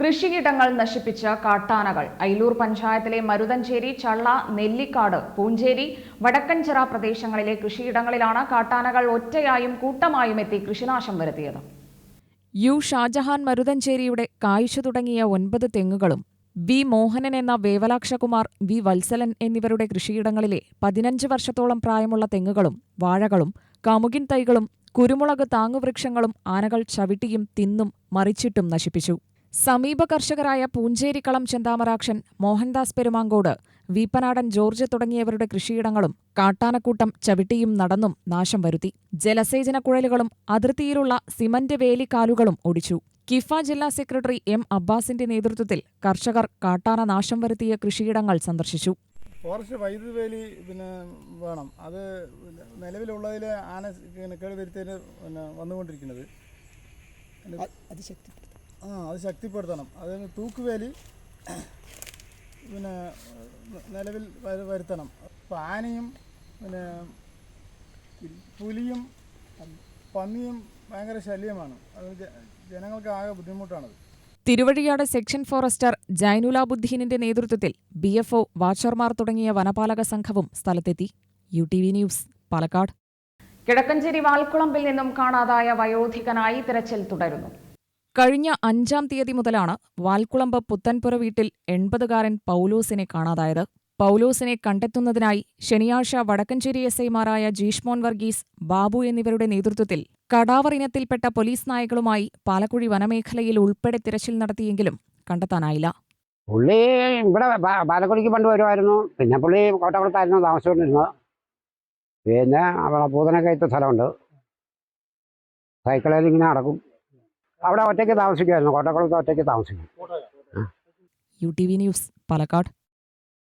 കൃഷിയിടങ്ങൾ നശിപ്പിച്ച കാട്ടാനകൾ. അയിലൂർ പഞ്ചായത്തിലെ മരുതഞ്ചേരി ചള്ള നെല്ലിക്കാട് പൂഞ്ചേരി വടക്കൻചിറ പ്രദേശങ്ങളിലെ കൃഷിയിടങ്ങളിലാണ് കാട്ടാനകൾ ഒറ്റയായും കൂട്ടമായും എത്തി കൃഷിനാശം വരുത്തിയത്. യു ഷാജഹാൻ മരുതഞ്ചേരിയുടെ കായ്ച്ചു തുടങ്ങിയ ഒൻപത് തെങ്ങുകളും വി മോഹനൻ എന്ന വേവലാക്ഷകുമാർ വി വത്സലൻ എന്നിവരുടെ കൃഷിയിടങ്ങളിലെ പതിനഞ്ച് വർഷത്തോളം പ്രായമുള്ള തെങ്ങുകളും വാഴകളും കമുകിൻ തൈകളും കുരുമുളക് താങ്ങുവൃക്ഷങ്ങളും ആനകൾ ചവിട്ടിയും തിന്നും മറിച്ചിട്ടും നശിപ്പിച്ചു. സമീപ കർഷകരായ പൂഞ്ചേരിക്കളം ചെന്താമരാക്ഷൻ മോഹൻദാസ് പെരുമാങ്കോട് വീപ്പനാടൻ ജോർജ് തുടങ്ങിയവരുടെ കൃഷിയിടങ്ങളും കാട്ടാനക്കൂട്ടം ചവിട്ടിയും നടന്നും നാശം വരുത്തി. ജലസേചന കുഴലുകളും അതിർത്തിയിലുള്ള സിമന്റ് വേലിക്കാലുകളും ഒടിച്ചു. കിഫ ജില്ലാ സെക്രട്ടറി എം അബ്ബാസിന്റെ നേതൃത്വത്തിൽ കർഷകർ കാട്ടാന നാശം വരുത്തിയ കൃഷിയിടങ്ങൾ സന്ദർശിച്ചു. ഫോറസ്റ്റ് വൈദ്യുതി വേലി പിന്നെ വേണം. അത് നിലവിലുള്ളതിൽ ആന പിന്നെ കേട് വരുത്തിയതിന് പിന്നെ വന്നുകൊണ്ടിരിക്കുന്നത്. അത് ശക്തിപ്പെടുത്തും. ആ അത് ശക്തിപ്പെടുത്തണം. അതിന് തൂക്കുവേലി പിന്നെ നിലവിൽ വരു- വരുത്തണം. അപ്പോൾ ആനയും പിന്നെ പുലിയും പന്നിയും ഭയങ്കര ശല്യമാണ്. അത് ജനങ്ങൾക്ക് ആകെ ബുദ്ധിമുട്ടാണത്. തിരുവഴിയാട് സെക്ഷൻ ഫോറസ്റ്റർ ജൈനുലാബുദ്ദീനിന്റെ നേതൃത്വത്തിൽ ബി എഫ് ഒ വാച്ചർമാർ തുടങ്ങിയ വനപാലക സംഘവും സ്ഥലത്തെത്തി. U T V news Palakkad. Kizhakkanchery വാൽക്കുളമ്പിൽ നിന്നും കാണാതായ വയോധികനായി തിരച്ചിൽ തുടരുന്നു. കഴിഞ്ഞ അഞ്ചാം തീയതി മുതലാണ് വാൽക്കുളമ്പ് പുത്തൻപുര വീട്ടിൽ എൺപതുകാരൻ പൗലോസിനെ കാണാതായത്. പൗലോസിനെ കണ്ടെത്തുന്നതിനായി ശനിയാഴ്ച വടക്കഞ്ചേരി എസ് ഐമാരായ ജീഷ്മോൻ വർഗീസ് ബാബു എന്നിവരുടെ നേതൃത്വത്തിൽ കടാവർ ഇനത്തിൽപ്പെട്ട പോലീസ് നായകളുമായി പാലക്കുഴി വനമേഖലയിൽ ഉൾപ്പെടെ തിരച്ചിൽ നടത്തിയെങ്കിലും കണ്ടെത്താനായില്ല. പുള്ളി ഇവിടെ പാലക്കുഴിക്ക് പണ്ട് വരുമായിരുന്നു. പിന്നെ പുള്ളി കോട്ടക്കുളത്തായിരുന്നു താമസിച്ചുകൊണ്ടിരുന്നത്. പിന്നെ അവിടെ ഇത്ത സ്ഥലമുണ്ട്. സൈക്കിളിൽ ഇങ്ങനെ നടക്കും. അവിടെ ഒറ്റയ്ക്ക് താമസിക്കുമായിരുന്നു കോട്ടക്കുളത്ത് ഒറ്റയ്ക്ക് താമസിക്കും. U T V news Palakkad.